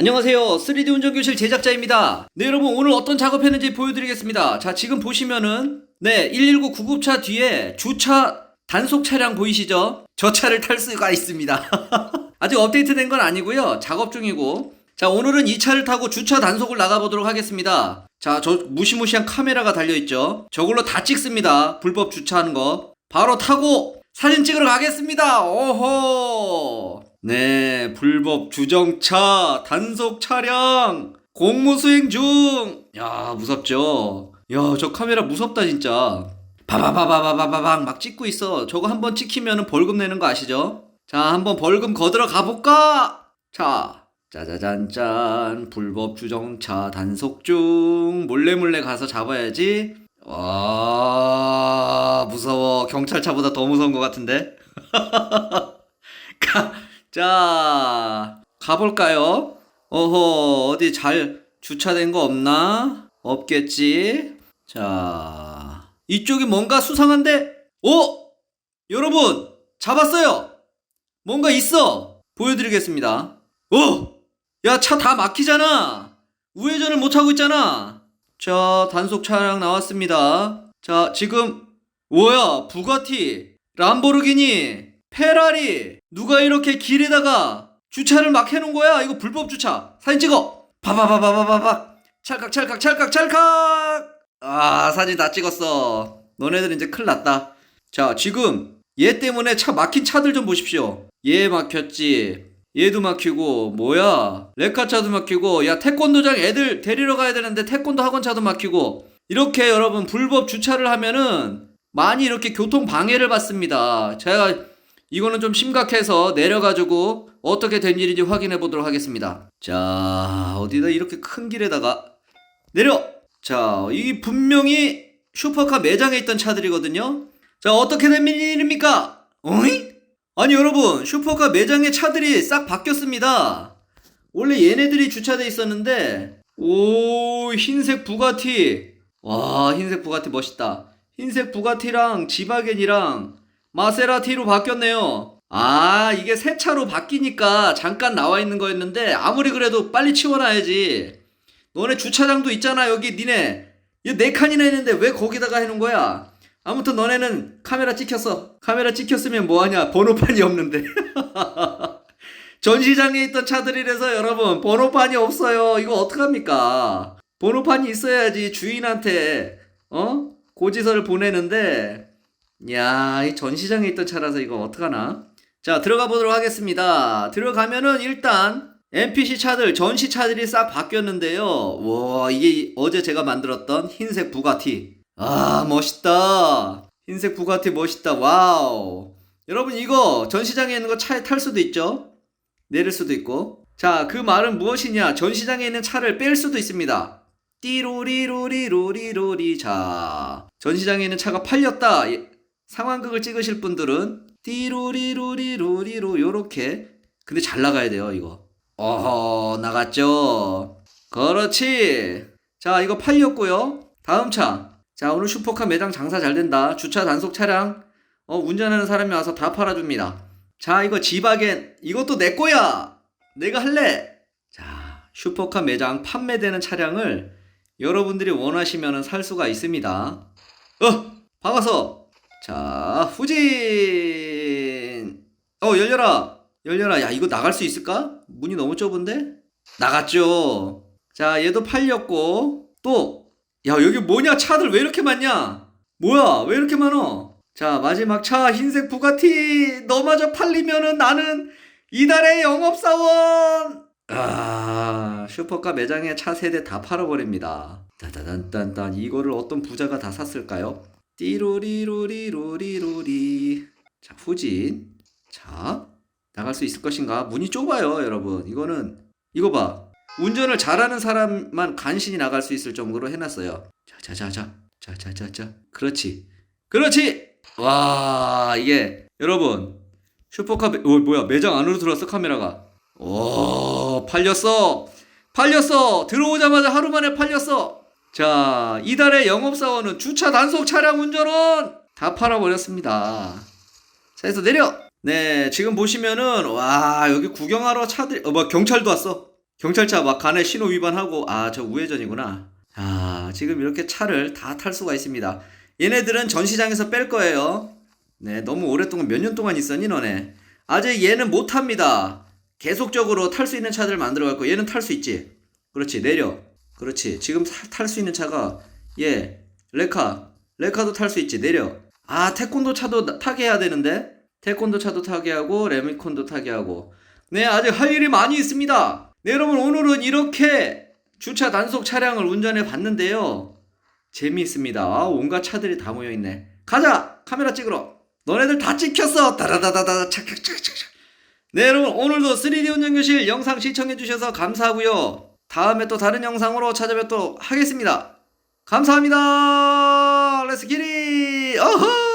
안녕하세요. 3D 운전교실 제작자입니다. 네, 여러분, 오늘 어떤 작업했는지 보여드리겠습니다. 자, 지금 보시면은, 네, 119 구급차 뒤에 주차 단속 차량 보이시죠? 저 차를 탈 수가 있습니다. 아직 업데이트된 건 아니고요. 작업 중이고. 자, 오늘은 이 차를 타고 주차 단속을 나가보도록 하겠습니다. 자, 저 무시무시한 카메라가 달려있죠? 저걸로 다 찍습니다. 불법 주차하는 거. 바로 타고 사진 찍으러 가겠습니다. 오호! 네, 불법 주정차, 단속 차량, 공무수행 중! 야, 무섭죠? 야, 저 카메라 무섭다, 진짜. 바바바바바바바방 막 찍고 있어. 저거 한번 찍히면 벌금 내는 거 아시죠? 자, 한번 벌금 거들어 가볼까? 자, 짜자잔짠. 불법 주정차 단속 중. 몰래몰래 가서 잡아야지. 와, 무서워. 경찰차보다 더 무서운 것 같은데? 가, 자, 가볼까요? 어허, 어디 잘 주차된 거 없나? 없겠지? 자, 이쪽이 뭔가 수상한데? 어? 여러분, 잡았어요! 뭔가 있어! 보여드리겠습니다. 어! 야, 차 다 막히잖아! 우회전을 못하고 있잖아! 자, 단속 차량 나왔습니다. 자, 지금, 뭐야, 부가티, 람보르기니, 페라리, 누가 이렇게 길에다가 주차를 막 해놓은 거야? 이거 불법 주차. 사진 찍어! 바바바바바바바! 찰칵, 찰칵, 찰칵, 찰칵! 아, 사진 다 찍었어. 너네들 이제 큰일 났다. 자, 지금, 얘 때문에 차 막힌 차들 좀 보십시오. 얘 막혔지. 얘도 막히고 뭐야 레카차도 막히고 야 태권도장 애들 데리러 가야 되는데 태권도 학원차도 막히고 이렇게 여러분 불법 주차를 하면은 많이 이렇게 교통 방해를 받습니다 제가 이거는 좀 심각해서 내려가지고 어떻게 된 일인지 확인해 보도록 하겠습니다. 자 어디다 이렇게 큰 길에다가 내려! 자 이 분명히 슈퍼카 매장에 있던 차들이거든요. 자 어떻게 된 일입니까? 어이? 아니 여러분 슈퍼카 매장의 차들이 싹 바뀌었습니다. 원래 얘네들이 주차돼 있었는데 오 흰색 부가티. 와 흰색 부가티 멋있다. 흰색 부가티랑 지바겐이랑 마세라티로 바뀌었네요 아 이게 새 차로 바뀌니까 잠깐 나와 있는 거였는데 아무리 그래도 빨리 치워놔야지 너네 주차장도 있잖아 여기 니네 이네 칸이나 있는데 왜 거기다가 해놓은 거야 아무튼 너네는 카메라 찍혔어. 카메라 찍혔으면 뭐하냐? 번호판이 없는데. 전시장에 있던 차들이라서 여러분 번호판이 없어요. 이거 어떡합니까? 번호판이 있어야지 주인한테 어 고지서를 보내는데 야, 이 전시장에 있던 차라서 이거 어떡하나? 자, 들어가 보도록 하겠습니다. 들어가면은 일단 NPC 차들, 전시 차들이 싹 바뀌었는데요. 와, 이게 어제 제가 만들었던 흰색 부가티. 아, 멋있다. 흰색 부가티 멋있다. 와우. 여러분, 이거 전시장에 있는 거 차에 탈 수도 있죠? 내릴 수도 있고. 자, 그 말은 무엇이냐? 전시장에 있는 차를 뺄 수도 있습니다. 띠로리로리로리로리. 자, 전시장에 있는 차가 팔렸다. 예, 상황극을 찍으실 분들은 띠로리로리로리로 요렇게. 근데 잘 나가야 돼요, 이거. 어허, 나갔죠? 그렇지. 자, 이거 팔렸고요. 다음 차. 자, 오늘 슈퍼카 매장 장사 잘 된다. 주차 단속 차량, 어, 운전하는 사람이 와서 다 팔아줍니다. 자, 이거 지바겐. 이것도 내 거야! 내가 할래! 자, 슈퍼카 매장 판매되는 차량을 여러분들이 원하시면 살 수가 있습니다. 어! 박아서! 자, 후진! 어, 열려라! 열려라. 야, 이거 나갈 수 있을까? 문이 너무 좁은데? 나갔죠. 자, 얘도 팔렸고, 또, 야, 여기 뭐냐? 차들 왜 이렇게 많냐? 뭐야? 왜 이렇게 많어? 자, 마지막 차, 흰색 부가티! 너마저 팔리면은 나는 이달의 영업사원! 아, 슈퍼카 매장에 차 세대 다 팔아버립니다. 따다단딴딴, 이거를 어떤 부자가 다 샀을까요? 띠로리로리로리로리. 자, 후진. 자, 나갈 수 있을 것인가? 문이 좁아요, 여러분. 이거는, 이거 봐. 운전을 잘하는 사람만 간신히 나갈 수 있을 정도로 해놨어요. 자 자 자 자 자 자 자 자 그렇지 그렇지 와 이게 여러분 슈퍼카 매, 어, 뭐야 매장 안으로 들어왔어 카메라가 오 팔렸어 팔렸어 들어오자마자 하루 만에 팔렸어 자 이달의 영업사원은 주차 단속 차량 운전원 다 팔아버렸습니다 자 해서 내려 네 지금 보시면은 와 여기 구경하러 차들 어 뭐 경찰도 왔어 경찰차 막 간에 신호 위반하고 아 저 우회전이구나. 아 지금 이렇게 차를 다 탈 수가 있습니다. 얘네들은 전시장에서 뺄 거예요. 네 너무 오랫동안 몇 년 동안 있었니 너네. 아직 얘는 못 탑니다. 계속적으로 탈 수 있는 차들 만들어 갈 거. 얘는 탈 수 있지. 그렇지 내려. 그렇지 지금 탈 수 있는 차가 얘 레카 레카도 탈 수 있지 내려. 아 태권도 차도 나- 타게 해야 되는데 태권도 차도 타게 하고 레미콘도 타게 하고 네 아직 할 일이 많이 있습니다. 네 여러분 오늘은 이렇게 주차 단속 차량을 운전해 봤는데요. 재미있습니다. 아, 온갖 차들이 다 모여 있네. 가자 카메라 찍으러. 너네들 다 찍혔어. 다다다다다 착착착착. 네 여러분 오늘도 3D 운전교실 영상 시청해 주셔서 감사하고요. 다음에 또 다른 영상으로 찾아뵙도록 하겠습니다. 감사합니다. 렛츠 기릿! 어허!